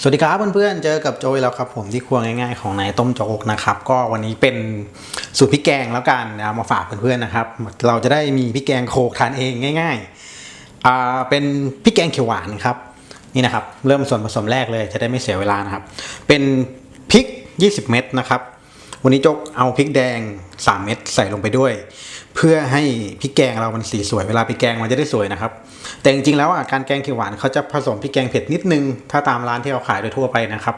สวัสดีครับเพื่อนๆ เจอกับโจยแล้วครับผมที่ครัวง่ายๆของนายต้มโจ๊กนะครับ ก็วันนี้เป็นสูตรพริกแกงแล้วกันนะมาฝากเพื่อนๆนะครับ เราจะได้มีพริกแกงโขลกทานเองง่ายๆอ่าเป็นพริกแกงเขียวหวานครับนี่นะครับ เริ่มส่วนผสมแรกเลยจะได้ไม่เสียเวลานะครับ เป็นพริก 20 เม็ดนะครับ วันนี้โจ๊กเอาพริกแดง 3 เม็ดใส่ลงไปด้วย เพื่อให้พริกแกงเรามันสีสวยเวลาพริกแกงมันจะได้สวยนะครับ แต่จริงๆแล้วอะการแกงเขียวหวานเขาจะผสมพริกแกงเผ็ดนิดนึง ถ้าตามร้านที่เราขายโดยทั่วไปนะครับ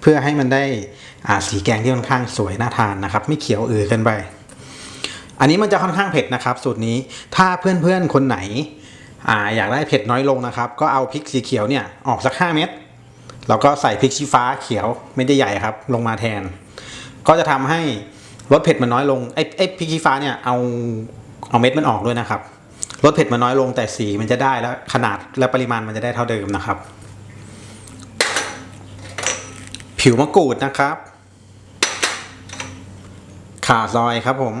เพื่อให้มันได้อ่าสีแกงที่ค่อนข้างสวยน่าทานนะครับ ไม่เขียวอือเกินไป อันนี้มันจะค่อนข้างเผ็ดนะครับ สูตรนี้ถ้าเพื่อนๆคนไหนอ่าอยากได้เผ็ดน้อยลงนะครับ ก็เอาพริกสีเขียวเนี่ยออกสัก 5 เม็ดแล้วก็ใส่พริกชี้ฟ้าเขียวไม่ได้ใหญ่ครับ ลงมาแทน ก็จะทำให้รสเผ็ดมันน้อยลงไอ้ไอ้พริกชี้ฟ้าเนี่ยเอาเอาเม็ดมันออกด้วยนะครับรสเผ็ดมันน้อยลงแต่สีมันจะได้แล้วขนาดและปริมาณมันจะได้เท่าเดิมนะครับ ผิวมะกรูดนะครับขาซอยครับผม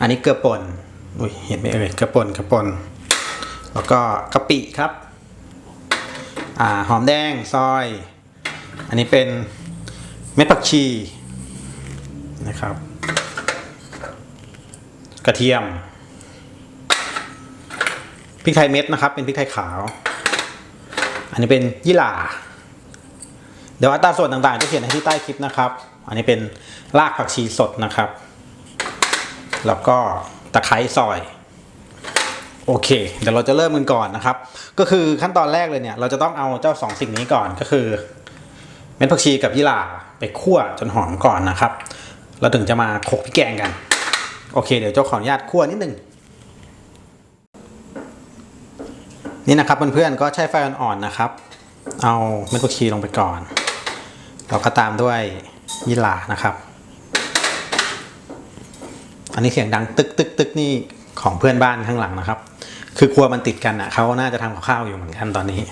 อันนี้เกลือป่นอุ้ยเห็นไหมเอ่ยเกลือป่นเกลือป่นแล้วก็กะปิครับ อ่าหอมแดงซอย อันนี้เป็น เม็ดผักชีนะครับ กระเทียมพริกไทยเม็ดนะครับ เป็นพริกไทยขาว อันนี้เป็นยี่หร่า เดี๋ยวอัตราส่วนต่างๆจะเขียนให้ที่ใต้คลิปนะครับ อันนี้เป็นรากผักชีสดนะครับ แล้วก็ตะไคร้ซอยโอเค เดี๋ยวเราจะเริ่มกันก่อนนะครับ ก็คือขั้นตอนแรกเลยเนี่ย เราจะต้องเอาเจ้าสองสิ่งนี้ก่อนก็คือ เม็ดผักชีกับยี่หร่า ไปคั่วจนหอมก่อนนะครับแล้วถึงจะมาโขลกพริกแกงกัน โอเค เดี๋ยวเจ้าขออนุญาตคั่วนิดนึงนี่นะครับเพื่อนๆก็ใช้ไฟอ่อนๆนะครับ เอาเม็ดผักชีลงไปก่อน เราก็ตามด้วยยี่หร่านะครับ อันนี้เสียงดังตึกตึกตึกนี่ของเพื่อนบ้านข้างหลังนะครับ คือครัวมันติดกันอะเขาน่าจะทำกับข้าวอยู่เหมือนกันตอนนี้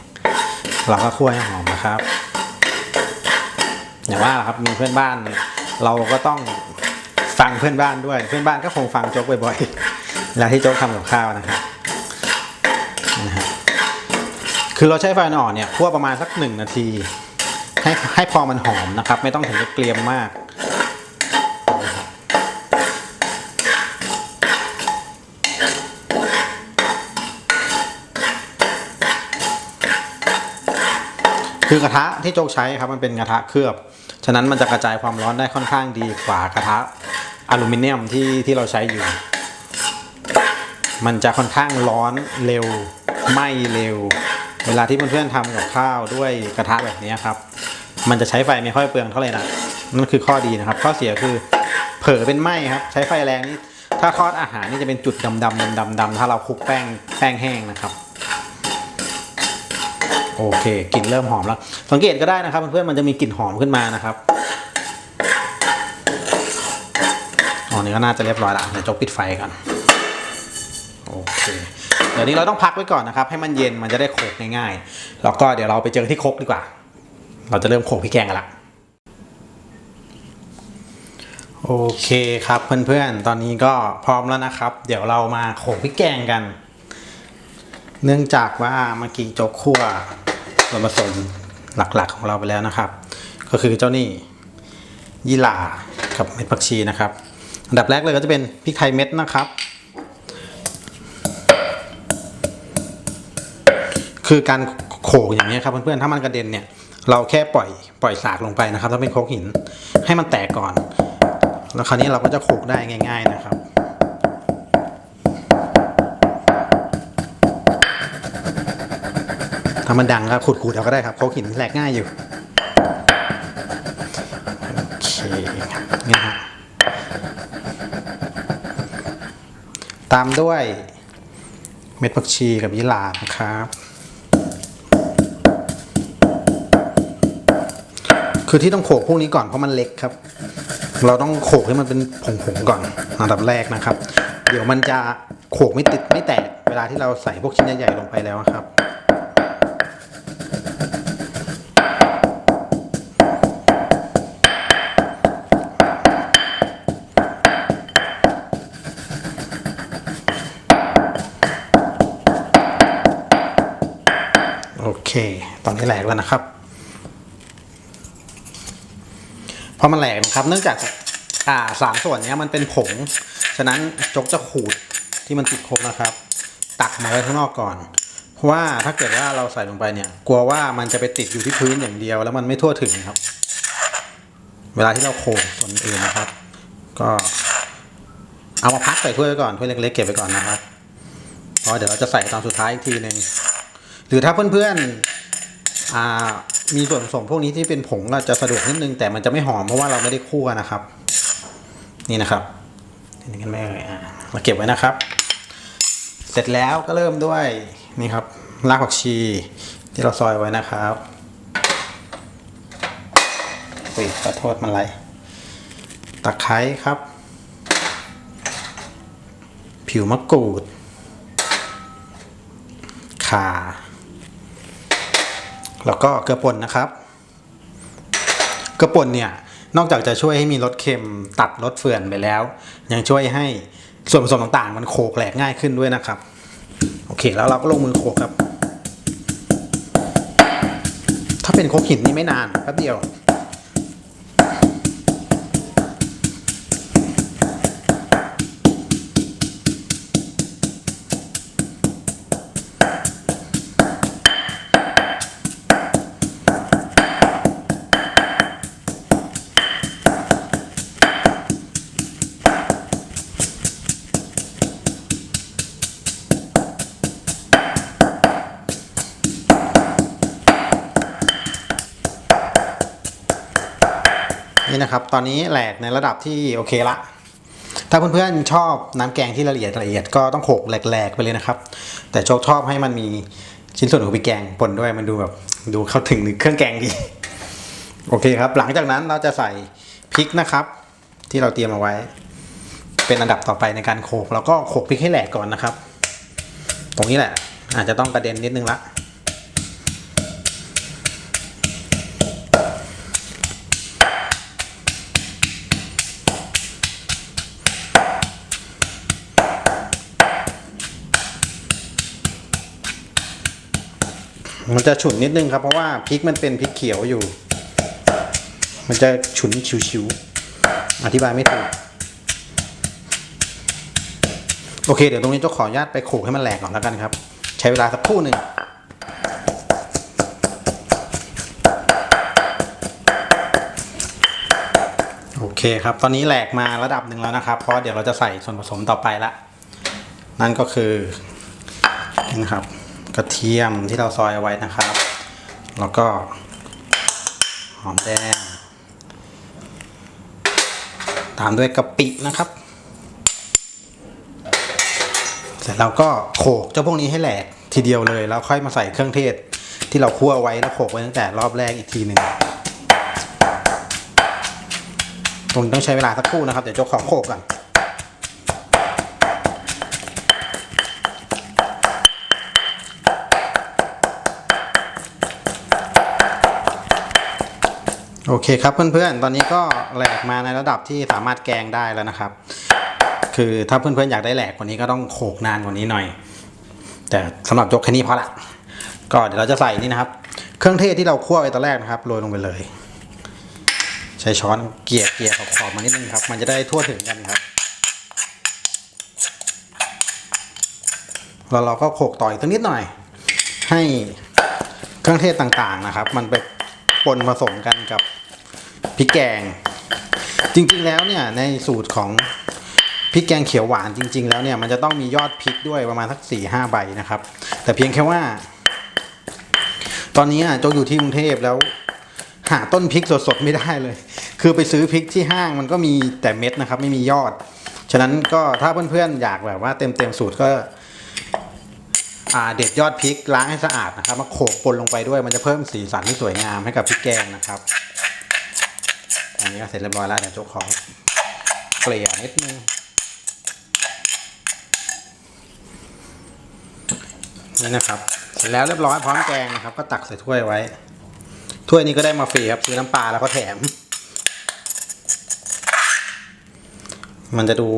เราก็คั่วให้หอมนะครับ อย่างว่าครับมีเพื่อนบ้าน เราก็ต้องฟังเพื่อนบ้านด้วย เพื่อนบ้านก็คงฟังโจ๊กบ่อยๆเวลาที่โจ๊กทำกับข้าวนะครับนะฮะคือเราใช้ไฟอ่อนเนี่ยคั่วประมาณสักหนึ่งนาที ให้ให้พอมันหอมนะครับ ไม่ต้องถึงกับเกรียมมากคือกระทะที่โจ๊กใช้ครับมันเป็นกระทะเคลือบ ฉะนั้นมันจะกระจายความร้อนได้ค่อนข้างดีกว่ากระทะอลูมิเนียมที่ที่เราใช้อยู่ มันจะค่อนข้างร้อนเร็วไหม้เร็ว เวลาที่เพื่อนๆทำกับข้าวด้วยกระทะแบบนี้ครับ มันจะใช้ไฟไม่ค่อยเปลืองเท่าไหร่นะนั่นคือข้อดีนะครับ ข้อเสียคือเผลอเป็นไหม้ครับ ใช้ไฟแรงนี่ถ้าทอดอาหารนี่จะเป็นจุดดำๆดำๆดำๆถ้าเราคลุกแป้งแป้งแห้งนะครับ โอเคกลิ่นเริ่มหอมแล้ว สังเกตก็ได้นะครับเพื่อนๆมันจะมีกลิ่นหอมขึ้นมานะครับอ๋อนี่ก็น่าจะเรียบร้อยละเดี๋ยวจกปิดไฟก่อนโอเคเดี๋ยวนี้เราต้องพักไว้ก่อนนะครับ ให้มันเย็นมันจะได้โขกง่ายๆ แล้วก็เดี๋ยวเราไปเจอที่คกดีกว่า เราจะเริ่มโขกพริกแกงกันละโอเคครับเพื่อนๆ ตอนนี้ก็พร้อมแล้วนะครับ เดี๋ยวเรามาโขกพริกแกงกัน เนื่องจากว่าเมื่อกี้จกคั่ว ส่วนผสมหลักๆของเราไปแล้วนะครับ ก็คือเจ้านี่ยี่หร่ากับเม็ดผักชีนะครับอันดับแรกเลยก็จะเป็นพริกไทยเม็ดนะครับ คือการโขกอย่างนี้ครับเพื่อนๆถ้ามันกระเด็นเนี่ยเราแค่ปล่อยปล่อยสากลงไปนะครับ ถ้าเป็นโคกหินให้มันแตกก่อน แล้วคราวนี้เราก็จะโขกได้ง่าย ๆนะ ถ้ามันดังครับขูดๆเอาก็ได้ครับโคกหินแหลกง่ายอยู่โอเคนี่ฮะตามด้วยเม็ดผักชีกับยี่หร่านะครับคือที่ต้องโขกพวกนี้ก่อนเพราะมันเล็กครับ เราต้องโขกให้มันเป็นผงๆก่อนอันดับแรกนะครับ เดี๋ยวมันจะโขกไม่ติดไม่แตกเวลาที่เราใส่พวกชิ้นใหญ่ๆลงไปแล้วครับ ตอนนี้แหลกแล้วนะครับพอมันแหลกนะครับ เนื่องจากอ่าสามส่วนนี้มันเป็นผง ฉะนั้นจกจะขูดที่มันติดครบนะครับ ตักมาไว้ข้างนอกก่อน เพราะว่าถ้าเกิดว่าเราใส่ลงไปเนี่ย กลัวว่ามันจะไปติดอยู่ที่พื้นอย่างเดียว แล้วมันไม่ทั่วถึงครับ เวลาที่เราโขกส่วนอื่นนะครับ ก็เอามาพักใส่ถ้วยไว้ก่อนถ้วยเล็กๆเก็บไว้ก่อนนะครับเพราะเดี๋ยวเราจะใส่ตอนสุดท้ายอีกทีหนึ่ง หรือถ้าเพื่อนๆมีส่วนผสมพวกนี้ที่เป็นผงก็จะสะดวกนิดนึง แต่มันจะไม่หอมเพราะว่าเราไม่ได้คั่วนะครับ นี่นะครับเห็นกันไหมเอ่ยมาเก็บไว้นะครับ เสร็จแล้วก็เริ่มด้วยนี่ครับรากผักชีที่เราซอยไว้นะครับอุ้ยขอโทษมันไหลตะไคร้ครับ ผิวมะกรูด ข่า แล้วก็เกลือป่นนะครับ เกลือป่นเนี่ยนอกจากจะช่วยให้มีรสเค็มตัดรสเฟื่อนไปแล้ว ยังช่วยให้ส่วนผสมต่างๆ มันโขกแหลกง่ายขึ้นด้วยนะครับ โอเคแล้วเราก็ลงมือโขกครับ ถ้าเป็นโคกหินนี่ไม่นานแป๊บเดียว นี่นะครับ ตอนนี้แหลกในระดับที่โอเคละ ถ้าเพื่อนๆชอบน้ำแกงที่ละเอียดละเอียดก็ต้องโขกแหลกๆไปเลยนะครับ แต่โชคชอบให้มันมีชิ้นส่วนของพริกแกงปนด้วยมันดูแบบดูเข้าถึงเครื่องแกงดี โอเคครับ หลังจากนั้นเราจะใส่พริกนะครับ ที่เราเตรียมเอาไว้ เป็นอันดับต่อไปในการโขกแล้วก็โขกพริกให้แหลกก่อนนะครับ ตรงนี้แหละ อาจจะต้องกระเด็นนิดนึงละ มันจะฉุนนิดนึงครับเพราะว่าพริกมันเป็นพริกเขียวอยู่ มันจะฉุนชิวๆอธิบายไม่ถูกโอเคเดี๋ยวตรงนี้เจ้าขออนุญาตไปโขกให้มันแหลกก่อนแล้วกันครับ ใช้เวลาสักครู่หนึ่งโอเคครับ ตอนนี้แหลกมาระดับหนึ่งแล้วนะครับ เพราะเดี๋ยวเราจะใส่ส่วนผสมต่อไปละ นั่นก็คือนะครับ กระเทียมที่เราซอยเอาไว้นะครับ แล้วก็หอมแดง ตามด้วยกะปินะครับ เสร็จแล้วก็โขกเจ้าพวกนี้ให้แหลกทีเดียวเลย แล้วค่อยมาใส่เครื่องเทศที่เราคั่วไว้แล้วโขกไว้ตั้งแต่รอบแรกอีกทีหนึ่งตรงนี้ต้องใช้เวลาสักครู่นะครับ เดี๋ยวเจ้าขอโขกก่อน โอเคครับเพื่อนๆ ตอนนี้ก็แหลกมาในระดับที่สามารถแกงได้แล้วนะครับ คือถ้าเพื่อนๆ อยากได้แหลกกว่านี้ก็ต้องโขกนานกว่านี้หน่อย แต่สำหรับยกแค่นี้พอละ ก็เดี๋ยวเราจะใส่นี่นะครับ เครื่องเทศที่เราคั่วไว้ตอนแรกนะครับโรยลงไปเลย ใช้ช้อนเกี่ยเกี่ยขอบๆมานิดนึงครับ มันจะได้ทั่วถึงกันครับแล้วเราก็โขกต่อยตัวนิดหน่อย ให้เครื่องเทศต่างๆนะครับ มันไปปนผสมกันกับ พริกแกง จริงๆแล้วเนี่ยในสูตรของพริกแกงเขียวหวานจริง ๆ แล้วเนี่ยมันจะต้องมียอดพริกด้วยประมาณสักสี่ห้าใบนะครับ แต่เพียงแค่ว่า ตอนนี้อะโจอยู่ที่กรุงเทพแล้ว หาต้นพริกสดๆไม่ได้เลย คือไปซื้อพริกที่ห้างมันก็มีแต่เม็ดนะครับ ไม่มียอด ฉะนั้นก็ถ้าเพื่อนๆอยากแบบว่าเต็มๆสูตรก็อาเด็ดยอดพริกล้างให้สะอาดนะครับมาโขกปนลงไปด้วยมันจะเพิ่มสีสันที่สวยงามให้กับพริกแกงนะครับ อันนี้ก็เสร็จเรียบร้อยแล้วเดี๋ยวโจ๊กขอเกลี่ยนิดนึงนี่นะครับเสร็จแล้วเรียบร้อยพร้อมแกงนะครับ ก็ตักใส่ถ้วยไว้ ถ้วยนี้ก็ได้มาฟรีครับซื้อน้ำปลาแล้วก็แถม มันจะดู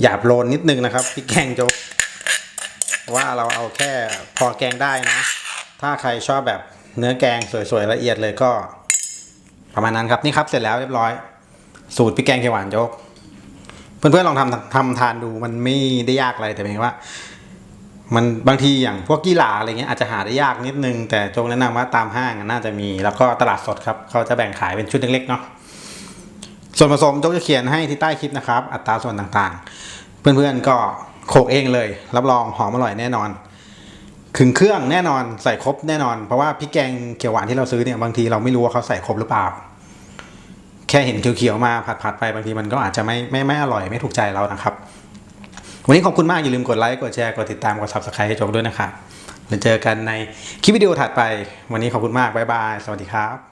หยาบโลนนิดนึงนะครับพริกแกงโจ๊กว่าเราเอาแค่พอแกงได้นะ ถ้าใครชอบแบบเนื้อแกงสวยๆละเอียดเลยก็ ประมาณนั้นครับนี่ครับเสร็จแล้วเรียบร้อย สูตรพริกแกงเขียวหวานโจ๊กเพื่อนๆลองทำทำทานดูมันไม่ได้ยากอะไรแต่เพียงว่า มันบางทีอย่างพวกกีฬาอะไรเงี้ยอาจจะหาได้ยากนิดนึง แต่โจงแนะนำว่าตามห้างน่าจะมี แล้วก็ตลาดสดครับเขาจะแบ่งขายเป็นชุดเล็กๆเนาะส่วนผสมโจกจะเขียนให้ที่ใต้คลิปนะครับ อัตราส่วนต่างๆ เพื่อนๆก็โขลกเองเลย รับรองหอมอร่อยแน่นอน ถึงเครื่องแน่นอนใส่ครบแน่นอน เพราะว่าพริกแกงเขียวหวานที่เราซื้อเนี่ยบางทีเราไม่รู้ว่าเขาใส่ครบหรือเปล่า แค่เห็นเขียวๆมาผัดๆไปบางทีมันก็อาจจะไม่ไม่ไม่อร่อยไม่ถูกใจเรานะครับ วันนี้ขอบคุณมากอย่าลืมกดไลค์กดแชร์กดติดตามกด subscribe ให้โจกด้วยนะครับแล้วเจอกันในคลิปวิดีโอถัดไป วันนี้ขอบคุณมากบ๊ายบาย สวัสดีครับ